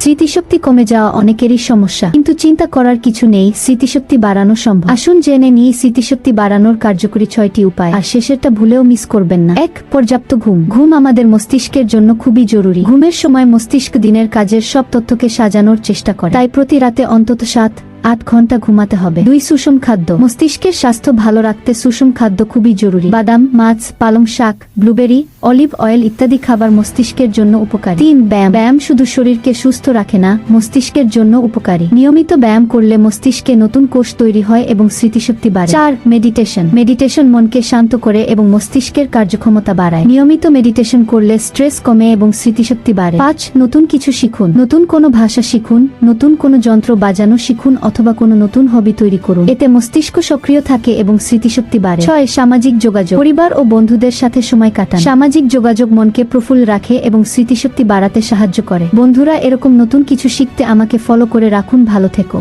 স্মৃতিশক্তি কমে যাওয়া অনেকেরই সমস্যা। কিন্তু চিন্তা করার কিছু নেই, স্মৃতিশক্তি বাড়ানো সম্ভব। আসুন জেনে নিয়ে স্মৃতিশক্তি বাড়ানোর কার্যকরী ছয়টি উপায়। আর শেষেরটা ভুলেও মিস করবেন না। এক, পর্যাপ্ত ঘুম। ঘুম আমাদের মস্তিষ্কের জন্য খুবই জরুরি। ঘুমের সময় মস্তিষ্ক দিনের কাজের সব তথ্যকে সাজানোর চেষ্টা করে। তাই প্রতি রাতে অন্তত সাত আট ঘণ্টা ঘুমাতে হবে। দুই সুষম খাদ্য। মস্তিষ্কের স্বাস্থ্য ভালো রাখতে সুষম খাদ্য খুবই জরুরি। বাদাম, মাছ, পালং শাক, ব্লুবেরি, অলিভ অয়েল ইত্যাদি খাবার মস্তিষ্কের জন্য উপকারী। তিন, ব্যায়াম। ব্যায়াম শুধু শরীরকে সুস্থ রাখে না, মস্তিষ্কের জন্য উপকারী। নিয়মিত ব্যায়াম করলে মস্তিষ্কে নতুন কোষ তৈরি হয় এবং স্মৃতিশক্তি বাড়ে। চার, মেডিটেশন। মেডিটেশন মনকে শান্ত করে এবং মস্তিষ্কের কার্যক্ষমতা বাড়ায়। নিয়মিত মেডিটেশন করলে স্ট্রেস কমে এবং স্মৃতিশক্তি বাড়ে। পাঁচ, নতুন কিছু শিখুন। নতুন কোনো ভাষা শিখুন, নতুন কোনো যন্ত্র বাজানো শিখুন অথবা কোনো নতুন হবি তৈরি করুন। এতে মস্তিষ্ক সক্রিয় থাকে এবং স্মৃতিশক্তি বাড়ে। ছয়, সামাজিক যোগাযোগ। পরিবার ও বন্ধুদের সাথে সময় কাটান। সামাজিক যোগাযোগ মনকে প্রফুল্ল রাখে এবং স্মৃতিশক্তি বাড়াতে সাহায্য করে। বন্ধুরা, এরকম নতুন কিছু শিখতে আমাকে ফলো করে রাখুন। ভালো থেকো।